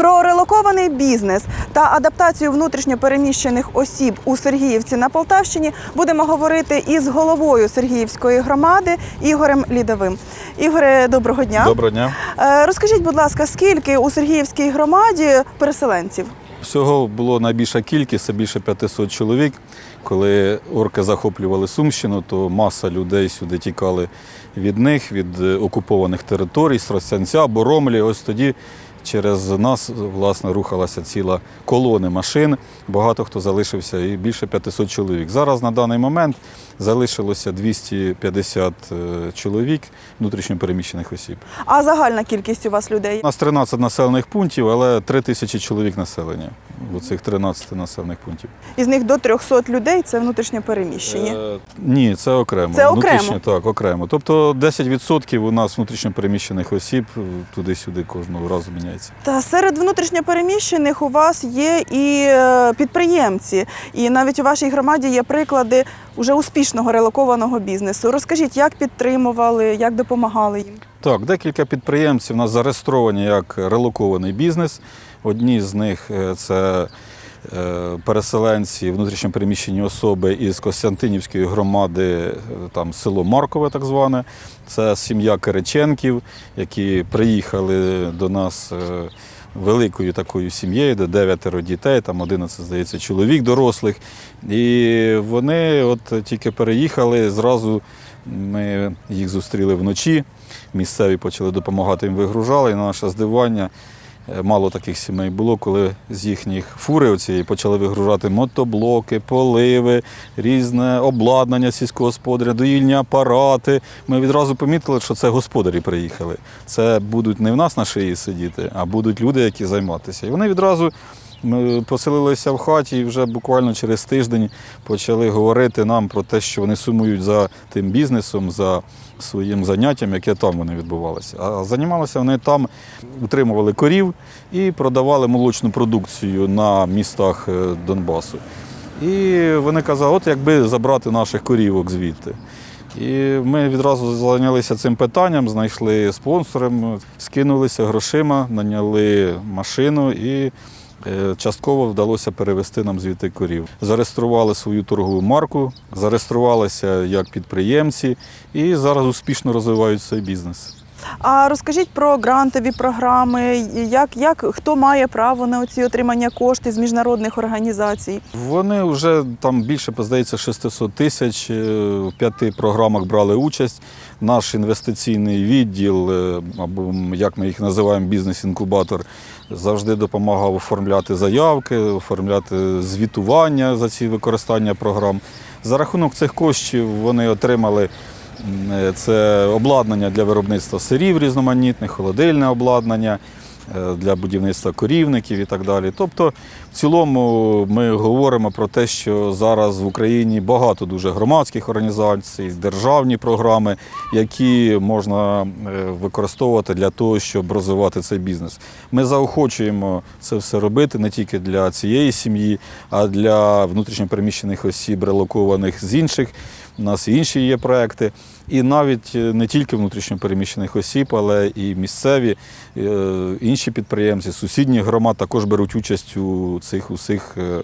Про релокований бізнес та адаптацію внутрішньопереміщених осіб у Сергіївці на Полтавщині будемо говорити із головою Сергіївської громади Ігорем Лідовим. Ігоре, доброго дня. Доброго дня. Е, Розкажіть, будь ласка, скільки у Сергіївській громаді переселенців? Всього було найбільша кількість, це більше 500 чоловік. Коли орки захоплювали Сумщину, то маса людей сюди тікали від них, від е, окупованих територій, з Боромлі. Ось тоді через нас власне рухалася ціла колона машин. Багато хто залишився і більше 500 чоловік. Зараз на даний момент залишилося 250 е, чоловік внутрішньопереміщених осіб. А загальна кількість у вас людей? У нас 13 населених пунктів, але 3 тисячі чоловік населення у цих 13 населених пунктів. Із них до 300 людей це внутрішньопереміщені. Е, ні, це окремо. Це окремо? Так, окремо. Тобто 10% у нас внутрішньопереміщених осіб е, туди-сюди кожного разу міняється. Та серед внутрішньопереміщених у вас є і е, підприємці, і навіть у вашій громаді є приклади уже успішного релокованого бізнесу. Розкажіть, як підтримували, як допомагали їм? Так, декілька підприємців у нас зареєстровані як релокований бізнес. Одні з них е, це е, переселенці, внутрішньопереміщені особи із Костянтинівської громади, там село Маркове, так зване. Це сім'я Кириченків, які приїхали до нас. е, Великою такою сім'єю, де дев'ятеро дітей, там 11, здається, чоловік дорослих. І вони от тільки переїхали, зразу ми їх зустріли вночі. Місцеві почали допомагати їм вигружали. І на наше здивування, мало таких сімей було, коли з їхніх фури оцієї почали вигружати мотоблоки, поливи, різне обладнання сільськогосподаря, доїльні апарати. Ми відразу помітили, що це господарі приїхали. Це будуть не в нас на шиї сидіти, а будуть люди, які займатися. І вони відразу. Ми поселилися в хаті і вже буквально через тиждень почали говорити нам про те, що вони сумують за тим бізнесом, за своїм заняттям, яке там вони відбувалося. А займалися вони там, утримували корів і продавали молочну продукцію на містах е, Донбасу. І вони казали, от якби забрати наших корівок звідти. І ми відразу зайнялися цим питанням, знайшли спонсором, скинулися грошима, наняли машину і частково вдалося перевести нам звідти корів. Зареєстрували свою торгову марку, зареєструвалися як підприємці і зараз успішно розвивають свій бізнес. А розкажіть про грантові програми, як, як хто має право на оці отримання коштів з міжнародних організацій? Вони вже там більше, здається, 600 тисяч е, в п'яти програмах брали участь. Наш інвестиційний відділ, е, або як ми їх називаємо, бізнес-інкубатор, завжди допомагав оформляти заявки, оформляти звітування за ці використання програм. За рахунок цих коштів вони отримали. Е, Це обладнання для виробництва сирів різноманітних, холодильне обладнання е, для будівництва корівників і так далі. Тобто, в цілому ми говоримо про те, що зараз в Україні багато дуже громадських організацій, державні програми, які можна е, використовувати для того, щоб розвивати цей бізнес. Ми заохочуємо це все робити не тільки для цієї сім'ї, а для внутрішньопереміщених осіб, релокованих з інших. У нас інші є проекти. І навіть е, не тільки внутрішньопереміщених осіб, але і місцеві е, інші підприємці, сусідніх громад також беруть участь у цих усіх е,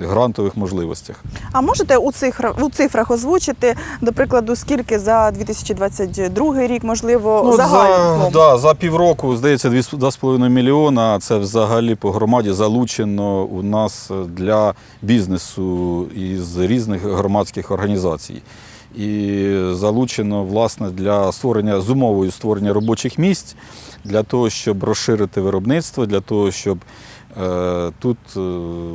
грантових можливостях. А можете у цифрах, у цифрах озвучити, до прикладу, скільки за 2022 рік, можливо, Ну, загально? за, да, за півроку, здається, 2,5 мільйона. Це взагалі по громаді залучено у нас для бізнесу із різних громадських організацій. І залучено власне для створення з умовою створення робочих місць, для того, щоб розширити виробництво, для того, щоб е, тут е,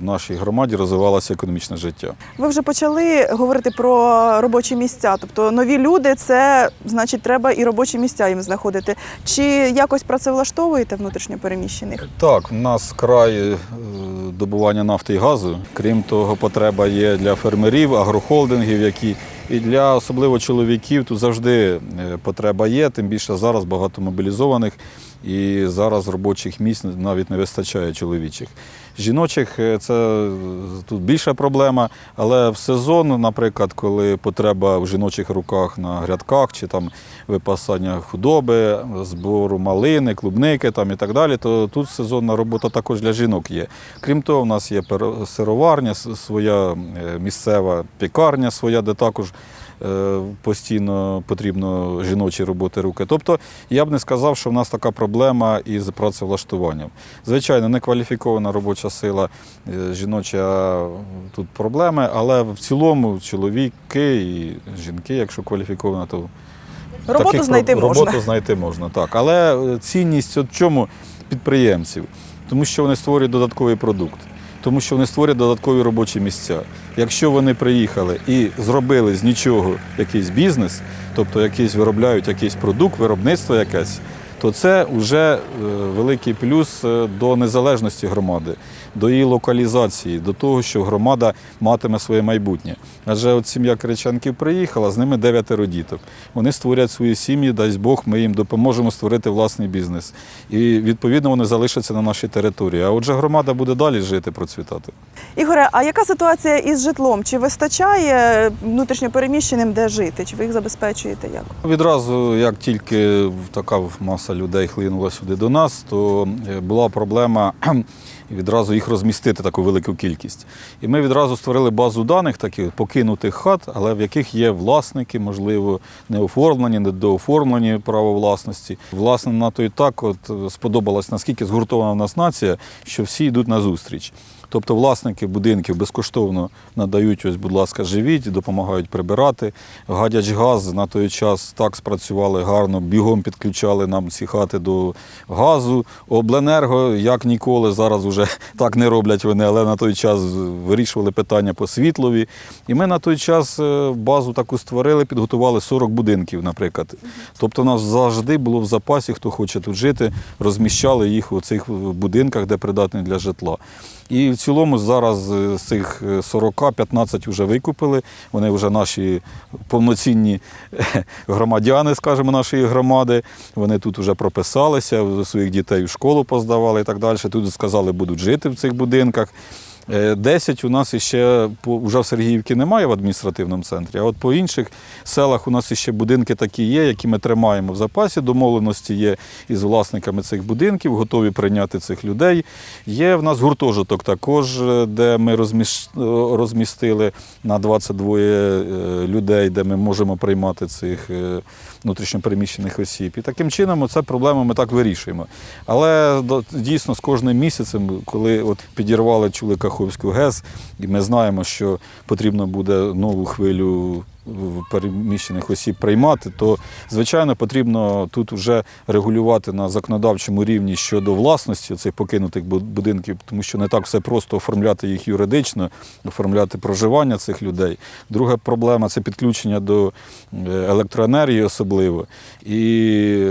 в нашій громаді розвивалося економічне життя. Ви вже почали говорити про робочі місця. Тобто нові люди це значить треба і робочі місця їм знаходити. Чи якось працевлаштовуєте внутрішньопереміщених? Так, у нас край е, добування нафти і газу. Крім того, потреба є для фермерів, агрохолдингів, які і для особливо чоловіків тут завжди е, потреба є. Тим більше зараз багато мобілізованих і зараз робочих місць навіть не вистачає чоловічих. Жіночих е, це е, тут більша проблема, але в сезон, наприклад, коли потреба в жіночих руках на грядках чи там випасання худоби, збору малини, клубники там і так далі, то тут сезонна робота також для жінок є. Крім того, у нас є сироварня, своя е, місцева пікарня своя, де також постійно потрібно жіночі роботи руки. Тобто я б не сказав, що в нас така проблема із працевлаштуванням. Звичайно, некваліфікована робоча сила е, жіноча тут проблеми, але в цілому чоловіки і жінки, якщо кваліфікована, то Роботу таких знайти можна. Роботу знайти можна, так. Але е, цінність от в чому підприємців? Тому що вони створюють додатковий продукт, тому що вони створять додаткові робочі місця. Якщо вони приїхали і зробили з нічого якийсь бізнес, тобто якийсь виробляють якийсь продукт, виробництво якесь, то це вже е, великий плюс е, до незалежності громади, до її локалізації, до того, що громада матиме своє майбутнє. Адже от сім'я Кириченків приїхала, з ними дев'ятеро діток. Вони створять свої сім'ї, дасть Бог, ми їм допоможемо створити власний бізнес. І відповідно вони залишаться на нашій території. А отже, громада буде далі жити, процвітати. Ігоре, а яка ситуація із житлом? Чи вистачає внутрішньопереміщеним де жити? Чи ви їх забезпечуєте як? Відразу, як тільки така маса людей хлинула сюди до нас, то е, була проблема відразу їх розмістити таку велику кількість. І ми відразу створили базу даних таких покинутих хат, але в яких є власники, можливо, не оформлені, недооформлені право власності. Власне, на то і так от е, сподобалось, наскільки згуртована в нас нація, що всі йдуть на зустріч. Тобто власники будинків безкоштовно надають, ось, будь ласка, живіть, допомагають прибирати. Гадяч газ на той час так спрацювали гарно, бігом підключали нам ці хати до газу. Обленерго, як ніколи, зараз вже так не роблять вони, але на той час вирішували питання по світлові. І ми на той час е, базу таку створили, підготували 40 будинків, наприклад. Тобто у нас завжди було в запасі, хто хоче тут жити, розміщали їх у цих будинках, де придатні для житла. І в цілому зараз е, з цих 40 15 вже викупили. Вони вже наші повноцінні е, громадяни, скажімо, нашої громади. Вони тут вже прописалися, своїх дітей в школу поздавали і так далі. Тут сказали, будуть жити в цих будинках. Е, 10 у нас іще вже в Сергіївці немає в адміністративному центрі, а от по інших селах у нас іще будинки такі є, які ми тримаємо в запасі. Домовленості є із власниками цих будинків, готові прийняти цих людей. Є в нас гуртожиток також, е, де ми е, розмістили на 22 е, людей, де ми можемо приймати цих е, внутрішньопереміщених осіб. І таким чином це проблему ми так вирішуємо. Але дійсно з кожним місяцем, коли от підірвали чули Каховську ГЕС, і ми знаємо, що потрібно буде нову хвилю переміщених осіб приймати, то звичайно потрібно тут вже регулювати на законодавчому рівні щодо власності цих покинутих будинків, тому що не так все просто оформляти їх юридично, оформляти проживання цих людей. Друга проблема це підключення до е, електроенергії особливо. І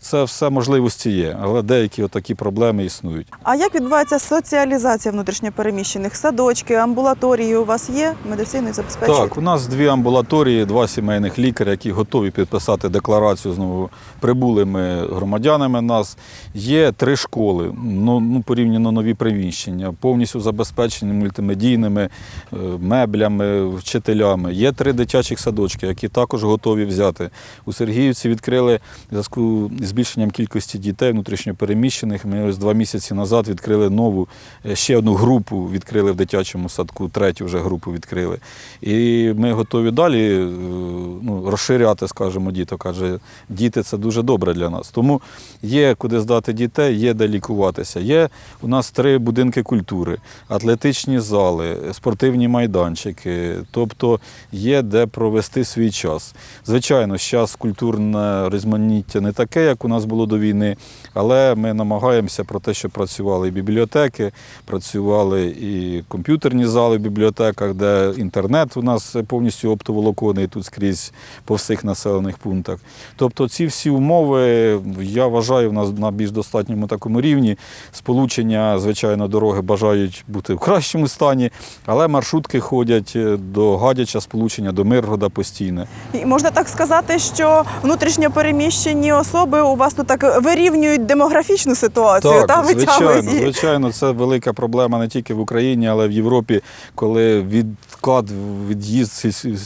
це все можливості є, але деякі отакі проблеми існують. А як відбувається соціалізація внутрішньопереміщених? Садочки, амбулаторії у вас є? Медициною забезпечуєте? Так, у нас дві амбулаторії, два сімейних лікаря, які готові підписати декларацію з новоприбулими громадянами нас. Є три школи, ну, ну порівняно нові приміщення, повністю забезпечені мультимедійними е, меблями, вчителями. Є три дитячих садочки, які також готові взяти. У Сергіївці відкрили зв'язку з збільшенням кількості дітей внутрішньопереміщених. Ми ось два місяці назад відкрили нову е, ще одну групу відкрили в дитячому садку, третю вже групу відкрили. І ми готові далі ну, розширяти, скажімо, діток. Адже діти це дуже добре для нас. Тому є куди здати дітей, є де лікуватися. Є у нас три будинки культури, атлетичні зали, спортивні майданчики. Тобто є де провести свій час. Звичайно, зараз культурне різноманіття не таке, як у нас було до війни, але ми намагаємося про те, щоб працювали і бібліотеки, працювали і комп'ютерні зали в бібліотеках, де інтернет у нас повністю оптоволоконний закони тут скрізь по всіх населених пунктах. Тобто ці всі умови, я вважаю, в нас на більш достатньому такому рівні. Сполучення, звичайно, дороги бажають бути в кращому стані, але маршрутки ходять е, до Гадяча, сполучення до Миргорода постійне. І можна так сказати, що внутрішньо переміщені особи у вас тут так вирівнюють демографічну ситуацію, та звичайно, звичайно, це велика проблема не тільки в Україні, але в Європі, коли відклад, від'їзд сіль-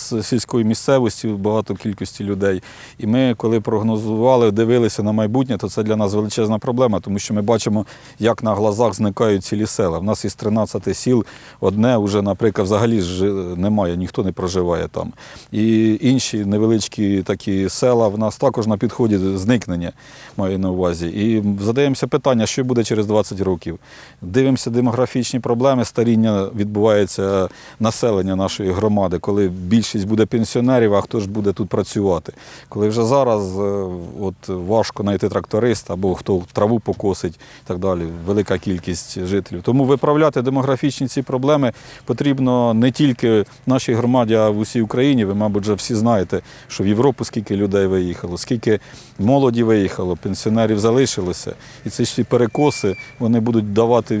із сільської місцевості багато кількості людей. І ми, коли прогнозували, дивилися на майбутнє, то це для нас величезна проблема, тому що ми бачимо, як на глазах зникають цілі села. В нас із 13 сіл одне вже, наприклад, взагалі ж немає, ніхто не проживає там. І інші невеличкі такі села в нас також на підході зникнення маю на увазі. І задаємося питання, що буде через 20 років. Дивимося демографічні проблеми, старіння відбувається населення нашої громади, коли більшість буде пенсіонерів, а хто ж буде тут працювати. Коли вже зараз е, от, важко знайти тракториста або хто траву покосить і так далі, велика кількість жителів. Тому виправляти демографічні ці проблеми потрібно не тільки нашій громаді, а в усій Україні. Ви, мабуть, вже всі знаєте, що в Європу скільки людей виїхало, скільки молоді виїхало, пенсіонерів залишилося. І ці всі перекоси вони будуть давати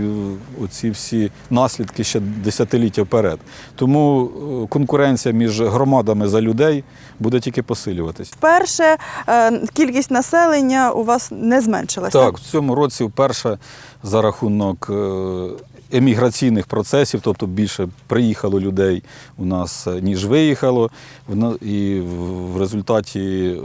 оці всі наслідки ще десятиліття вперед. Тому е, конкуренція між громадами за людей буде тільки посилюватись. Перше, е, кількість населення у вас не зменшилася. Так, в цьому році вперше за рахунок е, еміграційних процесів, тобто більше приїхало людей у нас, е, ніж виїхало. І в- результаті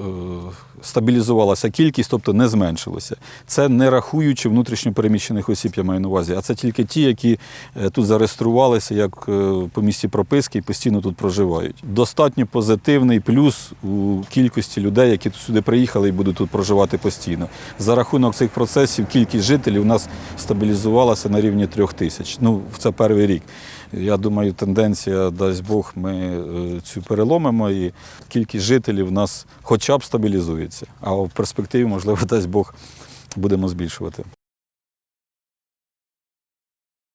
стабілізувалася кількість, тобто не зменшилося. Це не рахуючи внутрішньопереміщених осіб, я маю на увазі, а це тільки ті, які е, тут зареєструвалися як е, по місці прописки і постійно тут проживають. Достатньо позитивний плюс у кількості людей, які тут сюди приїхали і будуть тут проживати постійно. За рахунок цих процесів кількість жителів у нас стабілізувалася на рівні трьох тисяч. Ну, це перший рік. Я думаю, тенденція, дасть Бог, ми е, цю переломимо і кількість жителів у нас хоча б стабілізується. А в перспективі, можливо, дасть Бог, будемо збільшувати.